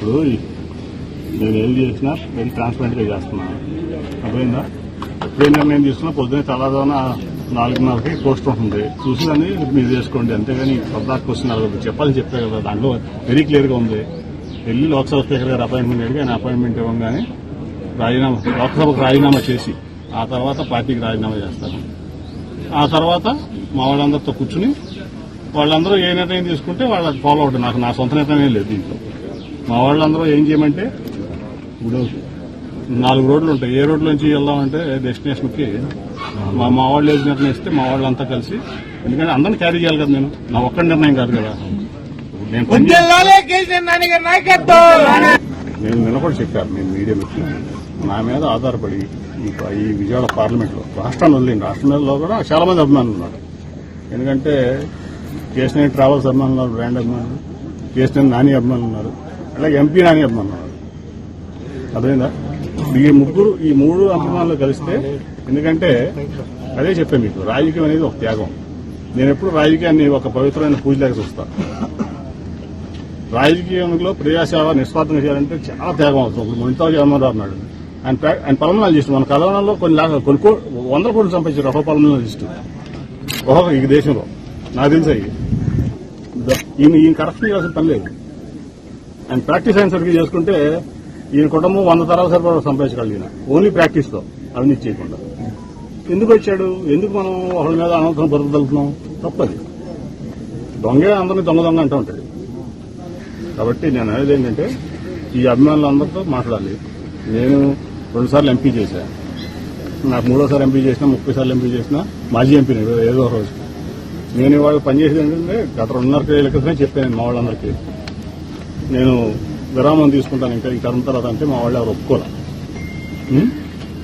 ఇప్పుడు నేను ఏం చేసినా వెరీ ట్రాన్స్పరెంట్గా చేస్తున్నాను అర్థమైందా? ఎప్పుడే నిర్ణయం తీసుకున్నా పొద్దున్నే తెల్లదోన నాలుగున్నరకి పోస్ట్ ఉంటుంది చూసి దాన్ని మీరు చేసుకోండి. అంతేగాని పద్నాలుగు క్వశ్చన్ అడగదు చెప్పాలని చెప్పే కదా దాంట్లో వెరీ క్లియర్గా ఉంది. వెళ్ళి లోక్సభ స్పీకర్ గారు అపాయింట్మెంట్ అడిగి ఆయన అపాయింట్మెంట్ ఇవ్వగానే రాజీనామా లోక్సభకు రాజీనామా చేసి ఆ తర్వాత పార్టీకి రాజీనామా చేస్తాను ఆ తర్వాత మా వాళ్ళందరితో కూర్చుని వాళ్ళందరూ ఏ నిర్ణయం తీసుకుంటే వాళ్ళకి ఫాలో అవుతుంది నాకు నా సొంత నిర్ణయం లేదు దీంట్లో. మా వాళ్ళందరూ ఏం చేయమంటే ఇప్పుడు నాలుగు రోడ్లు ఉంటాయి. ఏ రోడ్ల నుంచి వెళ్దామంటే డెస్టినేషన్కి మా మా వాళ్ళు ఏది నిర్ణయిస్తే మా వాళ్ళంతా కలిసి ఎందుకంటే అందరిని క్యారీ చేయాలి కదా నేను. నా ఒక్క నిర్ణయం కాదు కదా. నేను నిన్న కూడా చెప్పాను నేను మీడియా నా మీద ఆధారపడి ఈ విజయవాడ పార్లమెంట్లో రాష్ట్రాన్ని వదిలేండి రాష్ట్రంలో కూడా చాలా మంది అభిమానులు ఉన్నారు. ఎందుకంటే కేసీఆర్ ట్రావెల్స్ అభిమానులు ఉన్నారు బ్రాండ్ అభిమానులు కేసీఆర్ నాని అభిమానులు ఉన్నారు. అలాగే ఎంపీ నాని అభిమానులు అర్థమైందా? ఈ ముగ్గురు ఈ మూడు అభిమానులు కలిస్తే ఎందుకంటే అదే చెప్పాను మీకు రాజకీయం అనేది ఒక త్యాగం. నేను ఎప్పుడు రాజకీయాన్ని ఒక పవిత్రమైన పూజలాగా చూస్తాను రాజకీయంలో ప్రజాసేవ నిస్వార్థంగా చేయాలంటే చాలా త్యాగం అవుతుంది. ఇప్పుడు ముంతా జగన్మోహన్ అన్నాడు. ఆయన ఆయన పలమనాలు చేసిన మన కలవనంలో కొన్ని లాగా కొన్ని వందల కోట్లు సంపాదించారు ఒక పలమనాలు లిస్టు ఒక ఈ దేశంలో. నాకు తెలుసు ద- ఈయన ఈయన కరెక్షన్ చేయాల్సిన పని లేదు. ఆయన ప్రాక్టీస్ అయిన సరిగ్గా చేసుకుంటే ఈయన కుటుంబం వంద తరాల సరిపడా సంపాదించగలరు ఈయన. ఓన్లీ ప్రాక్టీస్తో అవినీతి చేయకుండా. ఎందుకు వచ్చాడు? ఎందుకు మనం ఒకరి మీద అనవసరం బతుకుదలుతున్నాం తప్పది. దొంగే అందరినీ దొంగ దొంగ అంటూ ఉంటాడు. కాబట్టి నేను అనేది ఏంటంటే ఈ అభిమానులందరితో మాట్లాడాలి. నేను రెండుసార్లు ఎంపీ చేశాను నాకు మూడోసారి ఎంపీ చేసినా ముప్పై సార్లు ఎంపీ చేసినా మాజీ ఎంపీ ఏదో రోజు. నేను ఇవాళ పనిచేసేది ఏంటంటే గత రెండున్నర ఏళ్ళ క్రితమే చెప్పాను మా వాళ్ళందరికీ. నేను విరామం తీసుకుంటాను ఇంకా ఈ టర్మ్ తర్వాత అంటే మా వాళ్ళు ఎవరు ఒప్పుకోలే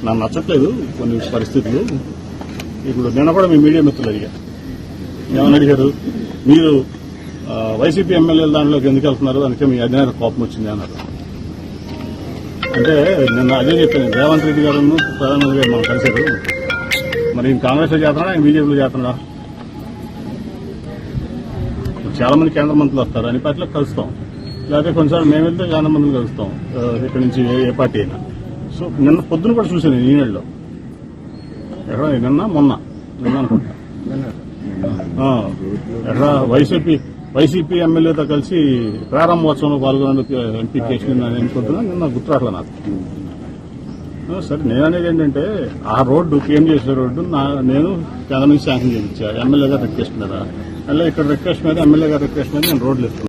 నాకు నచ్చట్లేదు కొన్ని పరిస్థితులు. ఇప్పుడు నిన్న కూడా మీ మీడియా మిత్రులు అడిగా. ఏమని అడిగారు? మీరు వైసీపీ ఎమ్మెల్యేల దానిలోకి ఎందుకు వెళ్తున్నారు? అందుకే మీ అధినేత కోపం వచ్చింది అన్నారు. అంటే నిన్న అదే చెప్పాను రేవంత్ రెడ్డి గారు ప్రధానమంత్రి గారు మనం కలిసారు మరి ఈయన కాంగ్రెస్లో చేస్తున్నాడా? ఆయన బీజేపీలో చేస్తున్నాడా? చాలా మంది కేంద్ర మంత్రులు వస్తారు. అని పార్టీలో కలుస్తాం. లేకపోతే కొన్నిసార్లు మేము వెళ్తే చాలా మందిని కలుస్తాం. ఇక్కడ నుంచి ఏ- పార్టీ అయినా. సో నిన్న పొద్దున కూడా చూశాను ఈనాడులో ఎక్కడ? నిన్న మొన్న. నిన్న అనుకుంటా. ఎక్కడ? వైసీపీ వైసీపీ ఎమ్మెల్యేతో కలిసి ప్రారంభోత్సవంలో పాల్గొనేందుకు ఎంపీ కేసు నేను నిన్న గుర్తురాట్ల నాకు. సరే నేను అనేది ఏంటంటే ఆ రోడ్డు ఏం చేసే రోడ్డు నా నేను కేంద్రం నుంచి శాంక్షన్ చేయించా. ఎమ్మెల్యే గారు రిక్వెస్ట్ మీద. మళ్ళీ ఇక్కడ రిక్వెస్ట్ మీద ఎమ్మెల్యే గారు రిక్వెస్ట్ మీద నేను రోడ్లు ఇస్తున్నాను